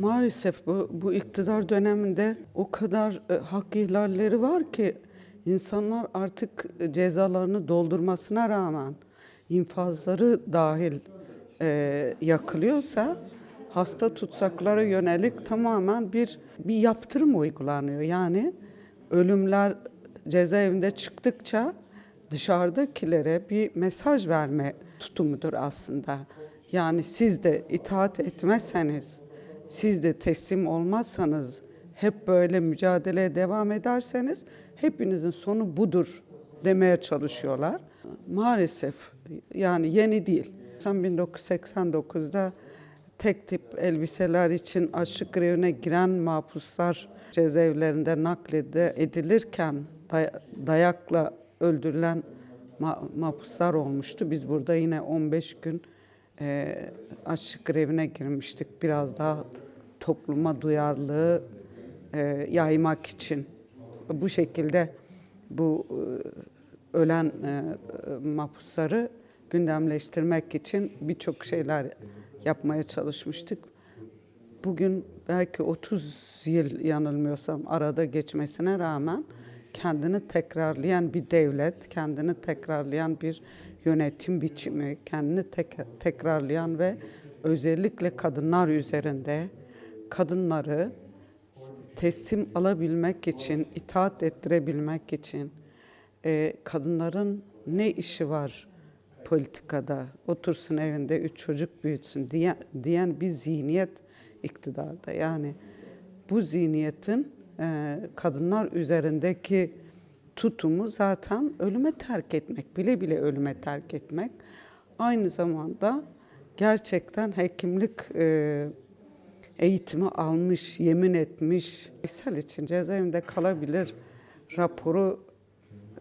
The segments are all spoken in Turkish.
Maalesef bu, bu iktidar döneminde o kadar e, hak ihlalleri var ki insanlar artık cezalarını doldurmasına rağmen infazları dahil e, yakılıyorsa hasta tutsaklara yönelik tamamen bir bir yaptırım uygulanıyor. Yani ölümler cezaevinde çıktıkça dışarıdakilere bir mesaj verme tutumudur aslında. Yani siz de itaat etmezseniz, siz de teslim olmazsanız, hep böyle mücadeleye devam ederseniz hepinizin sonu budur demeye çalışıyorlar. Maalesef yani yeni değil. Sen 1989'da tek tip elbiseler için açlık grevine giren mahpuslar cezaevlerinde naklede edilirken day- dayakla öldürülen ma- mahpuslar olmuştu. Biz burada yine 15 gün e, açlık grevine girmiştik. Biraz daha topluma duyarlılığı e, yaymak için. Bu şekilde bu e, ölen e, mahpusları gündemleştirmek için birçok şeyler yapmaya çalışmıştık. Bugün belki 30 yıl yanılmıyorsam arada geçmesine rağmen kendini tekrarlayan bir devlet, kendini tekrarlayan bir yönetim biçimi, kendini tek- tekrarlayan ve özellikle kadınlar üzerinde kadınları teslim alabilmek için, itaat ettirebilmek için e, kadınların ne işi var politikada, otursun evinde üç çocuk büyütsün diyen, diyen bir zihniyet iktidarda. Yani bu zihniyetin e, kadınlar üzerindeki tutumu zaten ölüme terk etmek, bile bile ölüme terk etmek. Aynı zamanda gerçekten hekimlik e, eğitimi almış, yemin etmiş, Veysel için cezaevinde kalabilir raporu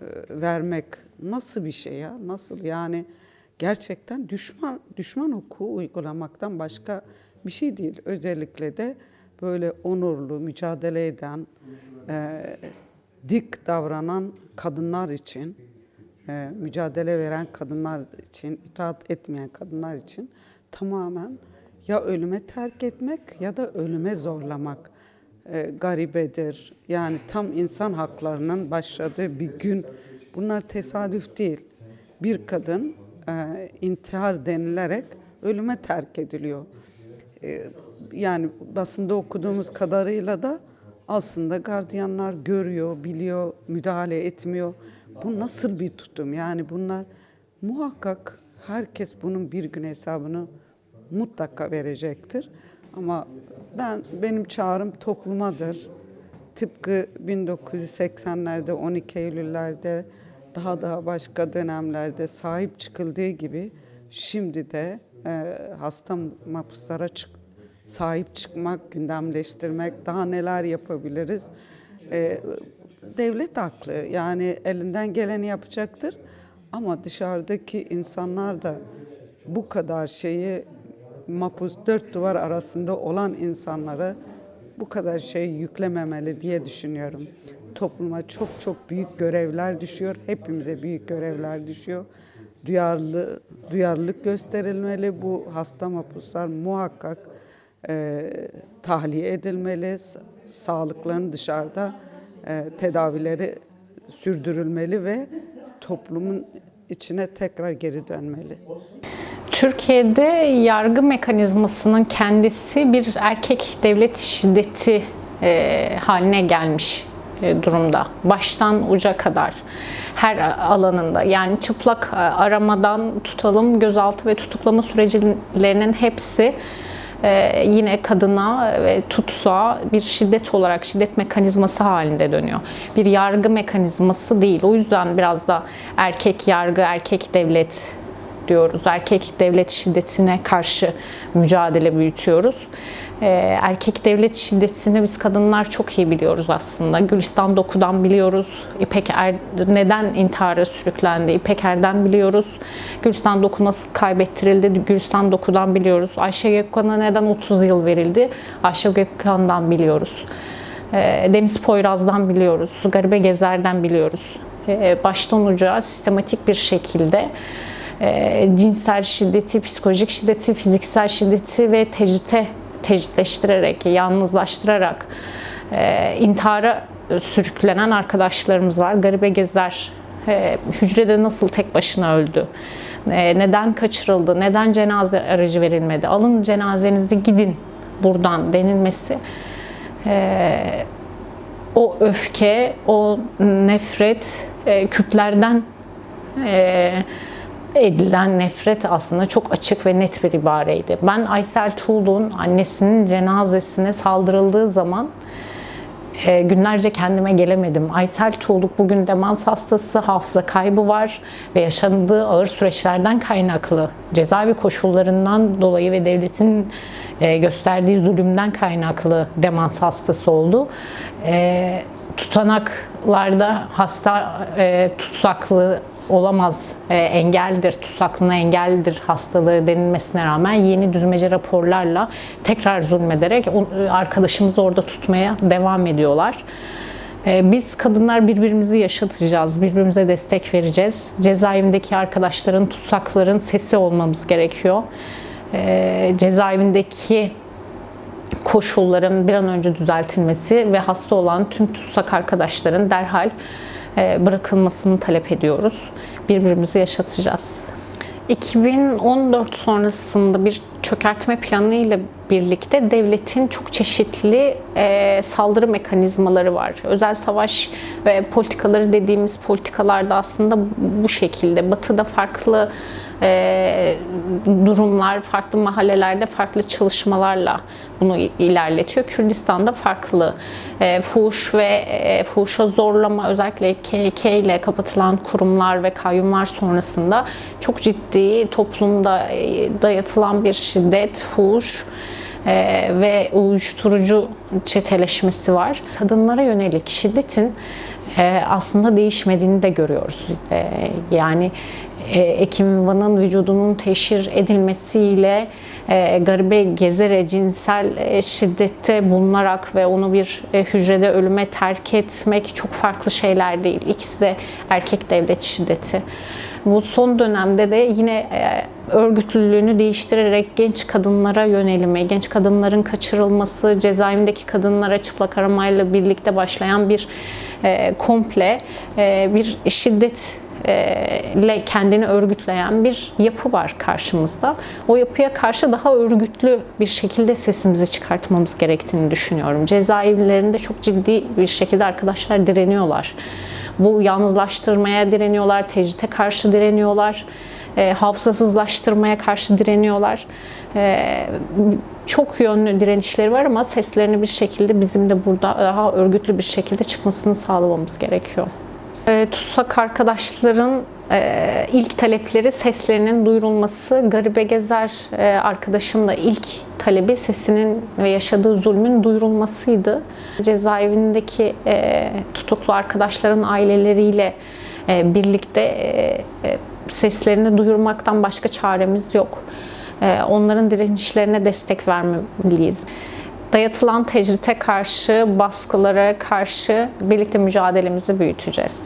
e, vermek nasıl bir şey ya? Nasıl yani gerçekten düşman düşman hukuku uygulamaktan başka bir şey değil. Özellikle de böyle onurlu, mücadele eden, e, dik davranan kadınlar için, e, mücadele veren kadınlar için, itaat etmeyen kadınlar için tamamen ya ölüme terk etmek ya da ölüme zorlamak e, garibedir. Yani tam insan haklarının başladığı bir gün. Bunlar tesadüf değil. Bir kadın e, intihar denilerek ölüme terk ediliyor. E, yani basında okuduğumuz kadarıyla da aslında gardiyanlar görüyor, biliyor, müdahale etmiyor. Bu nasıl bir tutum? Yani bunlar muhakkak herkes bunun bir gün hesabını mutlaka verecektir. Ama ben benim çağrım toplumadır. Tıpkı 1980'lerde, 12 Eylül'lerde, daha daha başka dönemlerde sahip çıkıldığı gibi şimdi de e, hasta mahpuslara çık, sahip çıkmak, gündemleştirmek, daha neler yapabiliriz? E, devlet haklı. Yani elinden geleni yapacaktır. Ama dışarıdaki insanlar da bu kadar şeyi mapus dört duvar arasında olan insanlara bu kadar şey yüklememeli diye düşünüyorum. Topluma çok çok büyük görevler düşüyor. Hepimize büyük görevler düşüyor. Duyarlı, duyarlılık gösterilmeli. Bu hasta mapuslar muhakkak e, tahliye edilmeli. S- Sağlıklarının dışarıda e, tedavileri sürdürülmeli ve toplumun içine tekrar geri dönmeli. Türkiye'de yargı mekanizmasının kendisi bir erkek devlet şiddeti e, haline gelmiş e, durumda. Baştan uca kadar her alanında yani çıplak e, aramadan tutalım gözaltı ve tutuklama süreçlerinin hepsi e, yine kadına ve tutsağa bir şiddet olarak şiddet mekanizması halinde dönüyor. Bir yargı mekanizması değil. O yüzden biraz da erkek yargı, erkek devlet diyoruz. Erkek devlet şiddetine karşı mücadele büyütüyoruz. Ee, erkek devlet şiddetini biz kadınlar çok iyi biliyoruz aslında. Gülistan Doku'dan biliyoruz. İpek Er neden intihara sürüklendi? İpek Er'den biliyoruz. Gülistan Doku nasıl kaybettirildi? Gülistan Doku'dan biliyoruz. Ayşe Gökhan'a neden 30 yıl verildi? Ayşe Gökhan'dan biliyoruz. Ee, Deniz Poyraz'dan biliyoruz. Garibe Gezer'den biliyoruz. Ee, baştan uca sistematik bir şekilde e, cinsel şiddeti, psikolojik şiddeti, fiziksel şiddeti ve tecrite tecritleştirerek, yalnızlaştırarak e, intihara sürüklenen arkadaşlarımız var. Garibe gezer e, hücrede nasıl tek başına öldü? E, neden kaçırıldı? Neden cenaze aracı verilmedi? Alın cenazenizi gidin buradan denilmesi. E, o öfke, o nefret e, Kürtlerden e, edilen nefret aslında çok açık ve net bir ibareydi. Ben Aysel Tuğlu'nun annesinin cenazesine saldırıldığı zaman e, günlerce kendime gelemedim. Aysel Tuğluk bugün demans hastası, hafıza kaybı var ve yaşadığı ağır süreçlerden kaynaklı cezaevi koşullarından dolayı ve devletin e, gösterdiği zulümden kaynaklı demans hastası oldu. E, tutanaklarda hasta e, tutsaklı olamaz, e, engeldir, tutsaklığına engellidir hastalığı denilmesine rağmen yeni düzmece raporlarla tekrar zulmederek o- arkadaşımızı orada tutmaya devam ediyorlar. E, Biz kadınlar birbirimizi yaşatacağız, birbirimize destek vereceğiz. Cezaevindeki arkadaşların, tutsakların sesi olmamız gerekiyor. E, Cezaevindeki koşulların bir an önce düzeltilmesi ve hasta olan tüm tutsak arkadaşların derhal e, bırakılmasını talep ediyoruz. Birbirimizi yaşatacağız. 2014 sonrasında bir çökertme planı ile birlikte devletin çok çeşitli e, saldırı mekanizmaları var. Özel savaş ve politikaları dediğimiz politikalarda aslında bu şekilde. Batı'da farklı e, durumlar, farklı mahallelerde farklı çalışmalarla bunu ilerletiyor. Kürdistan'da farklı. E, fuhuş ve e, fuhuşa zorlama özellikle KK ile kapatılan kurumlar ve kayyumlar sonrasında çok ciddi toplumda e, dayatılan bir şiddet, fuhuş e, ve uyuşturucu çeteleşmesi var. Kadınlara yönelik şiddetin e, aslında değişmediğini de görüyoruz. E, yani e, Ekim Van'ın vücudunun teşhir edilmesiyle e, garibe gezere cinsel e, şiddette bulunarak ve onu bir e, hücrede ölüme terk etmek çok farklı şeyler değil. İkisi de erkek devlet şiddeti. Bu son dönemde de yine e, örgütlülüğünü değiştirerek genç kadınlara yönelimi, genç kadınların kaçırılması, cezaevindeki kadınlara çıplak aramayla birlikte başlayan bir e, komple e, bir şiddet ile kendini örgütleyen bir yapı var karşımızda. O yapıya karşı daha örgütlü bir şekilde sesimizi çıkartmamız gerektiğini düşünüyorum. Cezaevlerinde çok ciddi bir şekilde arkadaşlar direniyorlar. Bu yalnızlaştırmaya direniyorlar, tecrite karşı direniyorlar, e, hafızasızlaştırmaya karşı direniyorlar. E, çok yönlü direnişleri var ama seslerini bir şekilde bizim de burada daha örgütlü bir şekilde çıkmasını sağlamamız gerekiyor. E, tutsak arkadaşların e, ilk talepleri seslerinin duyurulması. Garibe Gezer e, arkadaşın da ilk talebi sesinin ve yaşadığı zulmün duyurulmasıydı. Cezaevindeki e, tutuklu arkadaşların aileleriyle e, birlikte e, e, seslerini duyurmaktan başka çaremiz yok. E, onların direnişlerine destek vermeliyiz dayatılan tecrite karşı, baskılara karşı birlikte mücadelemizi büyüteceğiz.